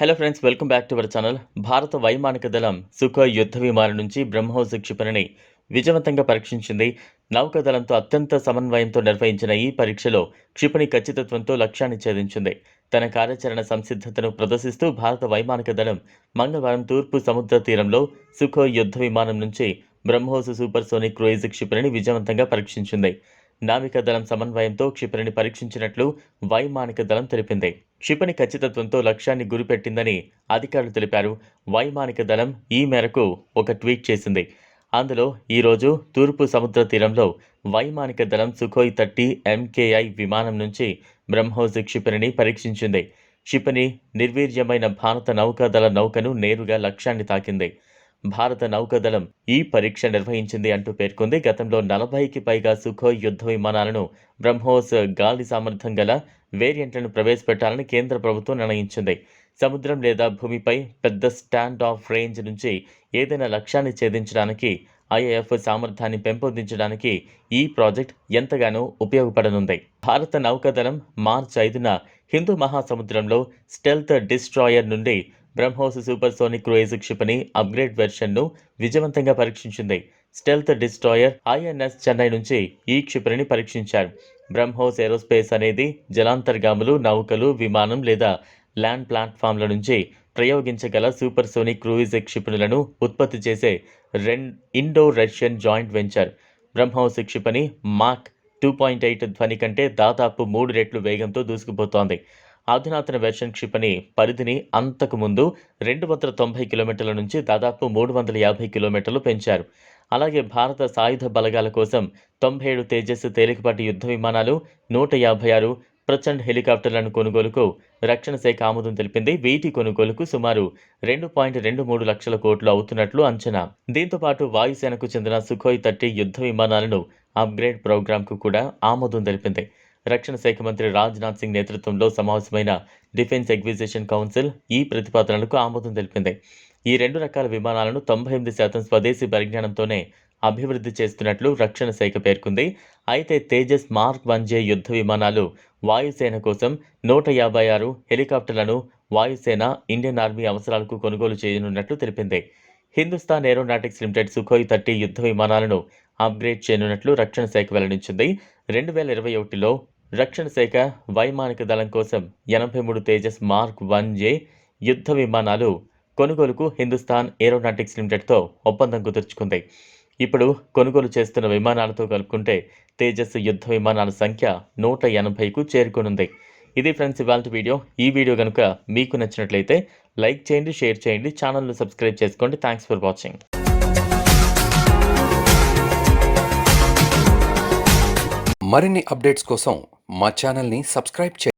Hello friends welcome back to our channel భారత వైమానిక దళం సుఖోయ్ యుద్ధ విమానం నుంచి బ్రహ్మోస్ క్షిపణిని విజయవంతంగా పరీక్షించింది నౌకాదళంతో అత్యంత సమన్వయంతో నిర్వహించిన ఈ పరీక్షలో క్షిపణి ఖచ్చితత్వంతో లక్ష్యాన్ని ఛేదించింది. తన కార్యాచరణ సంసిద్ధతను ప్రదర్శిస్తూ భారత వైమానిక దళం మంగళవారం తూర్పు సముద్ర తీరంలో సుఖోయ్ యుద్ధ విమానం నుంచి బ్రహ్మోస్ సూపర్ సోనిక్ క్రూయిజ్ క్షిపణిని విజయవంతంగా పరీక్షించింది నావికా దళం సమన్వయంతో క్షిపణిని పరీక్షించినట్లు వైమానిక దళం తెలిపింది. క్షిపణి ఖచ్చితత్వంతో లక్ష్యాన్ని గురిపెట్టిందని అధికారులు తెలిపారు. వైమానిక దళం ఈ మేరకు ఒక ట్వీట్ చేసింది. అందులో ఈరోజు తూర్పు సముద్ర తీరంలో వైమానిక దళం సుఖోయ్ థర్టీ ఎంకేఐ విమానం నుంచి బ్రహ్మోస్ క్షిపణిని పరీక్షించింది. క్షిపణి నిర్వీర్యమైన భారత నౌకాదళ నౌకను నేరుగా లక్ష్యాన్ని తాకింది. భారత నౌకాదళం ఈ పరీక్ష నిర్వహించింది అంటూ పేర్కొంది. గతంలో నలభైకి పైగా సుఖోయ్ యుద్ధ విమానాలను బ్రహ్మోస్ గాలి సామర్థ్యం గల వేరియంట్లను ప్రవేశపెట్టాలని కేంద్ర ప్రభుత్వం నిర్ణయించింది. సముద్రం లేదా భూమిపై పెద్ద స్టాండ్ ఆఫ్ రేంజ్ నుంచి ఏదైనా లక్ష్యాన్ని ఛేదించడానికి ఐఏఎఫ్ సామర్థ్యాన్ని పెంపొందించడానికి ఈ ప్రాజెక్ట్ ఎంతగానో ఉపయోగపడనుంది. భారత నౌకాదళం మార్చి ఐదున హిందూ మహాసముద్రంలో స్టెల్త్ డిస్ట్రాయర్ నుండి బ్రహ్మోస్ సూపర్ సోనిక్ క్రూయిజ్ క్షిపణి అప్గ్రేడ్ వెర్షన్ను విజయవంతంగా పరీక్షించింది. స్టెల్త్ డిస్ట్రాయర్ ఐఎన్ఎస్ చెన్నై నుంచి ఈ క్షిపణిని పరీక్షించారు. బ్రహ్మోస్ ఏరోస్పేస్ అనేది జలాంతర్గాములు నౌకలు విమానం లేదా ల్యాండ్ ప్లాట్ఫామ్ల నుంచి ప్రయోగించగల సూపర్ సోనిక్ క్రూయిజ్ క్షిపణులను ఉత్పత్తి చేసే రెన్ Indo Russian joint venture. BrahMos క్షిపణి మాక్ టూ పాయింట్ ఎయిట్ ధ్వని కంటే దాదాపు మూడు రెట్లు వేగంతో దూసుకుపోతోంది. అధునాతన వెర్షన్ క్షిపణి పరిధిని అంతకుముందు రెండు వందల తొంభై కిలోమీటర్ల నుంచి దాదాపు మూడు వందల యాభై కిలోమీటర్లు పెంచారు. అలాగే భారత సాయుధ బలగాల కోసం తొంభై ఏడు తేజస్ తేలికపాటి యుద్ధ విమానాలు నూట యాభై ఆరు ప్రచండ్ హెలికాప్టర్లను కొనుగోలుకు రక్షణ శాఖ ఆమోదం తెలిపింది. వీటి కొనుగోలుకు సుమారు రెండు పాయింట్ రెండు మూడు లక్షల కోట్లు అవుతున్నట్లు అంచనా. దీంతో పాటు వాయుసేనకు చెందిన సుఖోయ్ థర్టీ యుద్ధ విమానాలను అప్గ్రేడ్ ప్రోగ్రాంకు కూడా ఆమోదం తెలిపింది. రక్షణ శాఖ మంత్రి రాజ్నాథ్ సింగ్ నేతృత్వంలో సమావేశమైన డిఫెన్స్ ఎగ్విజిషన్ కౌన్సిల్ ఈ ప్రతిపాదనలకు ఆమోదం తెలిపింది. ఈ రెండు రకాల విమానాలను తొంభై ఎనిమిది శాతం స్వదేశీ పరిజ్ఞానంతోనే అభివృద్ధి చేస్తున్నట్లు రక్షణ శాఖ పేర్కొంది. అయితే తేజస్ మార్క్ వన్ జే యుద్ధ విమానాలు వాయుసేన కోసం నూట యాభై ఆరు హెలికాప్టర్లను వాయుసేన ఇండియన్ ఆర్మీ అవసరాలకు కొనుగోలు చేయనున్నట్లు తెలిపింది. Hindustan aeronautics limited Sukhoi thirty యుద్ధ విమానాలను అప్గ్రేడ్ చేయనున్నట్లు రక్షణ శాఖ వెల్లడించింది. రెండు వేల ఇరవై ఒకటిలో రక్షణ శాఖ వైమానిక దళం కోసం ఎనభై మూడు తేజస్ మార్క్ వన్ జే యుద్ధ విమానాలు కొనుగోలుకు హిందుస్థాన్ ఏరోనాటిక్స్ లిమిటెడ్తో ఒప్పందం కుదుర్చుకుంది. ఇప్పుడు కొనుగోలు చేస్తున్న విమానాలతో కలుపుకుంటే తేజస్ యుద్ధ విమానాల సంఖ్య నూట ఎనభైకు చేరుకోనుంది. ఇది ఫ్రెండ్స్ ఇవాళ వీడియో. ఈ వీడియో కనుక మీకు నచ్చినట్లయితే లైక్ చేయండి షేర్ చేయండి ఛానల్ను సబ్స్క్రైబ్ చేసుకోండి. Thanks for watching. మరిన్ని అప్డేట్స్ కోసం మా ఛానల్ని సబ్స్క్రైబ్ చేయండి.